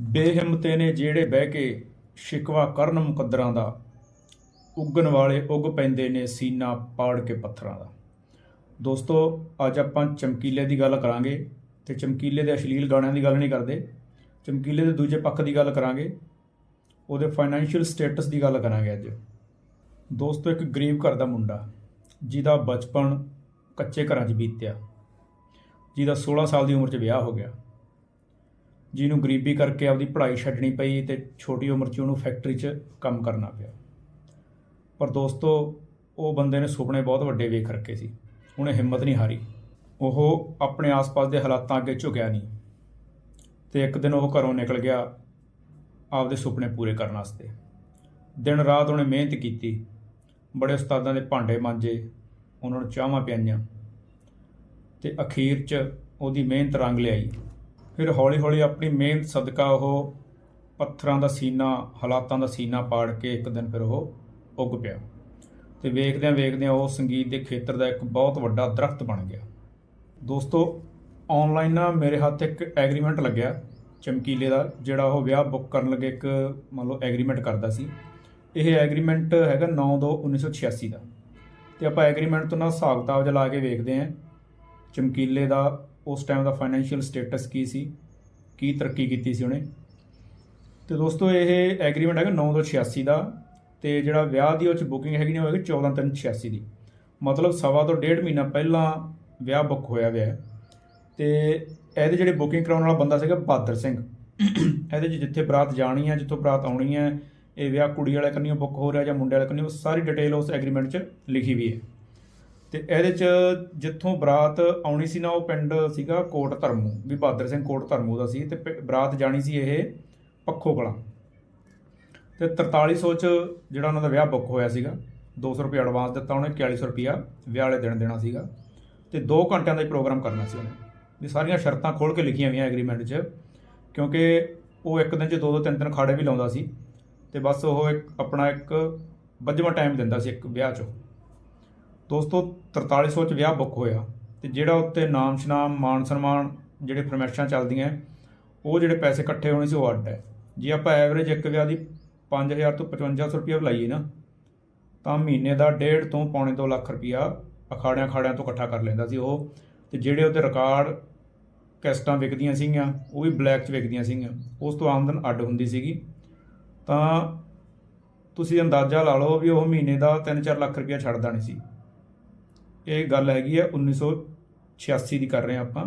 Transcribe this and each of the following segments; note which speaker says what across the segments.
Speaker 1: ਬੇਹਿੰਮਤੇ ਨੇ ਜਿਹੜੇ ਬਹਿ ਕੇ ਸ਼ਿਕਵਾ ਕਰਨ ਮੁਕੱਦਰਾਂ ਦਾ, ਉੱਗਣ ਵਾਲੇ ਉੱਗ ਪੈਂਦੇ ਨੇ ਸੀਨਾ ਪਾੜ ਕੇ ਪੱਥਰਾਂ ਦਾ। ਦੋਸਤੋ, ਅੱਜ ਆਪਾਂ ਚਮਕੀਲੇ ਦੀ ਗੱਲ ਕਰਾਂਗੇ ਤੇ ਚਮਕੀਲੇ ਦੇ ਅਸ਼ਲੀਲ ਗਾਣਿਆਂ ਦੀ ਗੱਲ ਨਹੀਂ ਕਰਦੇ। ਚਮਕੀਲੇ ਦੇ ਦੂਜੇ ਪੱਖ ਦੀ ਗੱਲ ਕਰਾਂਗੇ, ਉਹਦੇ ਫਾਈਨੈਂਸ਼ੀਅਲ ਸਟੇਟਸ ਦੀ ਗੱਲ ਕਰਾਂਗੇ ਅੱਜ। ਦੋਸਤੋ, ਇੱਕ ਗਰੀਬ ਘਰ ਦਾ ਮੁੰਡਾ, ਜਿਹਦਾ ਬਚਪਨ ਕੱਚੇ ਘਰਾਂ 'ਚ ਬੀਤਿਆ। ਜਿਹਦਾ 16 ਸਾਲ ਦੀ ਉਮਰ 'ਚ ਵਿਆਹ ਹੋ ਗਿਆ। ਜਿਹਨੂੰ ਗਰੀਬੀ ਕਰਕੇ ਆਪਦੀ ਪੜ੍ਹਾਈ ਛੱਡਣੀ ਪਈ ਤੇ ਛੋਟੀ ਉਮਰ 'ਚ ਉਹਨੂੰ ਫੈਕਟਰੀ 'ਚ ਕੰਮ ਕਰਨਾ ਪਿਆ। ਪਰ ਦੋਸਤੋ, ਉਹ ਬੰਦੇ ਨੇ ਸੁਪਨੇ ਬਹੁਤ ਵੱਡੇ ਵੇਖ ਰੱਖੇ ਸੀ। ਉਹਨੇ ਹਿੰਮਤ ਨਹੀਂ ਹਾਰੀ। ਉਹ ਆਪਣੇ ਆਸ-ਪਾਸ ਦੇ ਹਾਲਾਤਾਂ ਅੱਗੇ ਝੁਕਿਆ ਨਹੀਂ ਤੇ ਇੱਕ ਦਿਨ ਉਹ ਘਰੋਂ ਨਿਕਲ ਗਿਆ ਆਪਦੇ ਸੁਪਨੇ ਪੂਰੇ ਕਰਨ ਵਾਸਤੇ। ਦਿਨ ਰਾਤ ਉਹਨੇ ਮਿਹਨਤ ਕੀਤੀ। ਬੜੇ ਉਸਤਾਦਾਂ ਦੇ ਭਾਂਡੇ ਮਾਂਜੇ, ਉਹਨਾਂ ਨੂੰ ਚਾਹਾਂ ਪਿਆਈਆਂ ਤੇ ਅਖੀਰ 'ਚ ਉਹਦੀ ਮਿਹਨਤ ਰੰਗ ਲਿਆਈ। ਫਿਰ ਹੌਲੀ-ਹੌਲੀ ਆਪਣੀ ਮਿਹਨਤ, ਸਦਕਾ ਉਹ ਪੱਥਰਾਂ ਦਾ ਸੀਨਾ, ਹਾਲਾਤਾਂ ਦਾ ਸੀਨਾ ਪਾੜ ਕੇ ਇੱਕ ਦਿਨ ਫਿਰ ਉਹ ਉੱਗ ਪਿਆ। ਤੇ ਵੇਖਦਿਆਂ ਵੇਖਦਿਆਂ ਉਹ ਸੰਗੀਤ ਦੇ ਖੇਤਰ ਦਾ ਇੱਕ ਬਹੁਤ ਵੱਡਾ ਦਰਖਤ ਬਣ ਗਿਆ। ਦੋਸਤੋ ਆਨਲਾਈਨ ਨਾ ਮੇਰੇ ਹੱਥ ਇੱਕ ਐਗਰੀਮੈਂਟ ਲੱਗਿਆ ਚਮਕੀਲੇ ਦਾ, ਜਿਹੜਾ ਉਹ ਵਿਆਹ ਬੁੱਕ ਕਰਨ ਲੱਗੇ ਇੱਕ ਮੰਨ ਲਓ ਐਗਰੀਮੈਂਟ ਕਰਦਾ ਸੀ। ਇਹ ਐਗਰੀਮੈਂਟ ਹੈਗਾ 9/2/1986 ਦਾ ਤੇ ਆਪਾਂ ਐਗਰੀਮੈਂਟ ਤੋਂ ਨਾ ਹਿਸਾਬ ਕਿਤਾਬ ਜਲਾ ਕੇ ਵੇਖਦੇ ਆਂ ਚਮਕੀਲੇ ਦਾ ਉਸ ਟਾਈਮ ਦਾ ਫਾਈਨੈਂਸ਼ੀਅਲ ਸਟੇਟਸ ਕੀ ਸੀ? ਕੀ ਤਰੱਕੀ ਕੀਤੀ ਸੀ ਉਹਨੇ? ਤੇ ਦੋਸਤੋ, ਇਹ ਐਗਰੀਮੈਂਟ ਹੈਗਾ 9/2/86 ਦਾ ਤੇ ਜਿਹੜਾ ਵਿਆਹ ਦੀ ਉਹ ਚ ਬੁਕਿੰਗ ਹੈਗੀ ਨੇ ਹੋਏਗੀ 14/3/86 ਦੀ। ਮਤਲਬ ਸਵਾ ਤੋਂ ਡੇਢ ਮਹੀਨਾ ਪਹਿਲਾਂ ਵਿਆਹ ਬੁੱਕ ਹੋਇਆ ਹੋਇਆ ਹੈ। ਤੇ ਇਹਦੇ ਜਿਹੜੇ ਬੁਕਿੰਗ ਕਰਾਉਣ ਵਾਲਾ ਬੰਦਾ ਸੀਗਾ ਬਹਾਦਰ ਸਿੰਘ। ਇਹਦੇ 'ਚ ਜਿੱਥੇ ਬਰਾਤ ਜਾਣੀ ਹੈ, ਜਿੱਥੋਂ ਬਰਾਤ ਆਉਣੀ ਹੈ, ਇਹ ਵਿਆਹ ਕੁੜੀ ਵਾਲੇ ਕੰਨੀਓ ਬੁੱਕ ਹੋ ਰਿਹਾ ਜਾਂ ਮੁੰਡੇ ਵਾਲੇ ਕੰਨੀਓ, ਸਾਰੀ ਡਿਟੇਲ ਉਸ ਐਗਰੀਮੈਂਟ 'ਚ ਲਿਖੀ ਵੀ ਹੈ। ਤੇ ਇਹਦੇ 'ਚ ਜਿੱਥੋਂ ਬਰਾਤ ਆਉਣੀ ਸੀ ਨਾ, ਉਹ ਪਿੰਡ ਸੀਗਾ ਕੋਟ ਧਰਮੂ, ਵੀ ਬਹਾਦਰ ਸਿੰਘ ਕੋਟ ਧਰਮੂ ਦਾ ਸੀ ਤੇ ਪ- ਬਰਾਤ ਜਾਣੀ ਸੀ ਇਹ ਪੱਖੋ ਕਲਾਂ। ਤੇ 4300 ਚ ਜਿਹੜਾ ਉਹਨਾਂ ਦਾ ਵਿਆਹ ਬੁੱਕ ਹੋਇਆ ਸੀਗਾ 200 ਰੁਪਏ ਐਡਵਾਂਸ ਦਿੱਤਾ ਉਹਨੇ 4100 ਰੁਪਿਆ ਵਿਆਹ ਵਾਲੇ ਦਿਨ ਦੇਣਾ ਸੀਗਾ। ਤੇ 2 ਘੰਟਿਆਂ ਦਾ ਹੀ ਪ੍ਰੋਗਰਾਮ ਕਰਨਾ ਸੀ ਉਹਨੇ। ਵੀ ਸਾਰੀਆਂ ਸ਼ਰਤਾਂ ਖੋਲ ਕੇ ਲਿਖੀਆਂ ਹੋਈਆਂ ਐਗਰੀਮੈਂਟ 'ਚ, ਕਿਉਂਕਿ ਉਹ ਇੱਕ ਦਿਨ 'ਚ ਦੋ ਦੋ ਤਿੰਨ ਤਿੰਨ ਖਾੜੇ ਵੀ ਲਾਉਂਦਾ ਸੀ, ਤੇ ਬਸ ਉਹ ਇੱਕ, ਆਪਣਾ ਇੱਕ ਵੱਜਵਾਂ ਟਾਈਮ ਦਿੰਦਾ ਸੀ ਇੱਕ ਵਿਆਹ 'ਚ। ਦੋਸਤੋ 4300 ਚ ਵਿਆਹ ਬੁੱਕ ਹੋਇਆ ਤੇ ਜਿਹੜਾ ਉੱਤੇ ਨਾਮ ਸ਼ਨਾਮ ਮਾਨ ਸਨਮਾਨ ਜਿਹੜੇ ਫਰਮੈਸ਼ਾਂ ਚੱਲਦੀਆਂ, ਉਹ ਜਿਹੜੇ ਪੈਸੇ ਇਕੱਠੇ ਹੋਣੇ ਸੀ, ਉਹ ਅੱਡ ਹੈ। ਜੇ ਆਪਾਂ ਐਵਰੇਜ ਇੱਕ ਵਿਆਹ ਦੀ 5000 ਤੋਂ 5500 ਰੁਪਏ ਲਾਈਏ ਨਾ, ਤਾਂ ਮਹੀਨੇ ਦਾ ਡੇਢ ਤੋਂ ਪੌਣੇ 2 ਲੱਖ ਰੁਪਇਆ ਅਖਾੜਿਆਂ ਖਾੜਿਆਂ ਤੋਂ ਇਕੱਠਾ ਕਰ ਲੈਂਦਾ ਸੀ ਉਹ, ਤੇ ਜਿਹੜੇ ਉਹਦੇ ਰਿਕਾਰਡ ਕੈਸਟਾਂ ਵਿਕਦੀਆਂ ਸੀਗੀਆਂ, ਉਹ ਵੀ ਬਲੈਕ 'ਚ ਵਿਕਦੀਆਂ ਸੀਗੀਆਂ, ਉਸ ਤੋਂ ਆਮਦਨ ਅੱਡ ਹੁੰਦੀ ਸੀਗੀ। ਤਾਂ ਤੁਸੀਂ ਅੰਦਾਜ਼ਾ ਲਾ ਲਓ ਵੀ ਉਹ ਮਹੀਨੇ ਦਾ 3-4 ਲੱਖ ਰੁਪਇਆ ਛੱਡਦਾ ਨਹੀਂ ਸੀ। ਇਹ ਗੱਲ ਹੈਗੀ ਹੈ 1986 ਦੀ ਕਰ ਰਹੇ ਹਾਂ ਆਪਾਂ।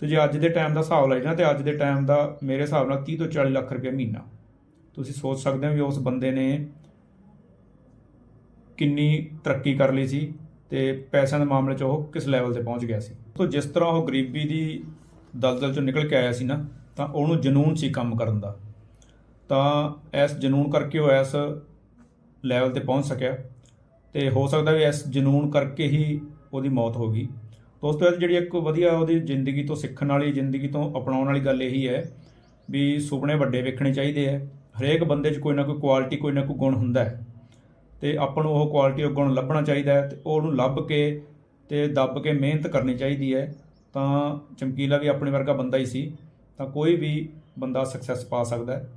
Speaker 1: ਤੇ ਜੇ ਅੱਜ ਦੇ ਟਾਈਮ ਦਾ ਹਿਸਾਬ ਲਾਈ ਜਾਣਾ ਤੇ ਅੱਜ ਦੇ ਟਾਈਮ ਦਾ ਮੇਰੇ ਹਿਸਾਬ ਨਾਲ 30 ਤੋਂ 40 ਲੱਖ ਰੁਪਏ ਮਹੀਨਾ। ਤੁਸੀਂ ਸੋਚ ਸਕਦੇ ਹੋ ਵੀ ਉਸ ਬੰਦੇ ਨੇ ਕਿੰਨੀ ਤਰੱਕੀ ਕਰ ਲਈ ਸੀ ਤੇ ਪੈਸਿਆਂ ਦੇ ਮਾਮਲੇ 'ਚ ਉਹ ਕਿਸ ਲੈਵਲ ਤੇ ਪਹੁੰਚ ਗਿਆ ਸੀ। ਤੋਂ ਜਿਸ ਤਰ੍ਹਾਂ ਉਹ ਗਰੀਬੀ ਦੀ ਦਲਦਲ 'ਚੋਂ ਨਿਕਲ ਕੇ ਆਇਆ ਸੀ ਨਾ, ਤਾਂ ਉਹਨੂੰ ਜਨੂਨ ਸੀ ਕੰਮ ਕਰਨ ਦਾ। ਤਾਂ ਇਸ ਜਨੂਨ ਕਰਕੇ ਉਹ ਇਸ ਲੈਵਲ ਤੇ ਪਹੁੰਚ ਸਕਿਆ। ਤੇ ਹੋ ਸਕਦਾ ਵੀ ਇਸ ਜਨੂਨ ਕਰਕੇ ਹੀ ਉਹਦੀ ਮੌਤ ਹੋ ਗਈ। ਦੋਸਤੋ ਇਹ ਜਿਹੜੀ ਇੱਕ ਵਧੀਆ ਉਹਦੀ ਜ਼ਿੰਦਗੀ ਤੋਂ ਸਿੱਖਣ ਵਾਲੀ, ਜ਼ਿੰਦਗੀ ਤੋਂ ਅਪਣਾਉਣ ਵਾਲੀ ਗੱਲ ਇਹੀ ਹੈ ਵੀ ਸੁਪਨੇ ਵੱਡੇ ਵੇਖਣੇ ਚਾਹੀਦੇ ਹੈ ਹਰੇਕ ਬੰਦੇ 'ਚ ਕੋਈ ਨਾ ਕੋਈ ਕੁਆਲਿਟੀ ਕੋਈ ਨਾ ਕੋਈ ਗੁਣ ਹੁੰਦਾ ਹੈ। ਤੇ ਆਪਾਂ ਨੂੰ ਉਹ ਕੁਆਲਿਟੀ ਉਹ ਗੁਣ ਲੱਭਣਾ ਚਾਹੀਦਾ ਹੈ ਤੇ ਉਹਨੂੰ ਲੱਭ ਕੇ ਤੇ ਦੱਬ ਕੇ ਮਿਹਨਤ ਕਰਨੀ ਚਾਹੀਦੀ ਹੈ। ਤਾਂ ਚਮਕੀਲਾ ਵੀ ਆਪਣੇ ਵਰਗਾ ਬੰਦਾ ਹੀ ਸੀ। ਤਾਂ ਕੋਈ ਵੀ ਬੰਦਾ ਸਕਸੈਸ ਪਾ ਸਕਦਾ ਹੈ।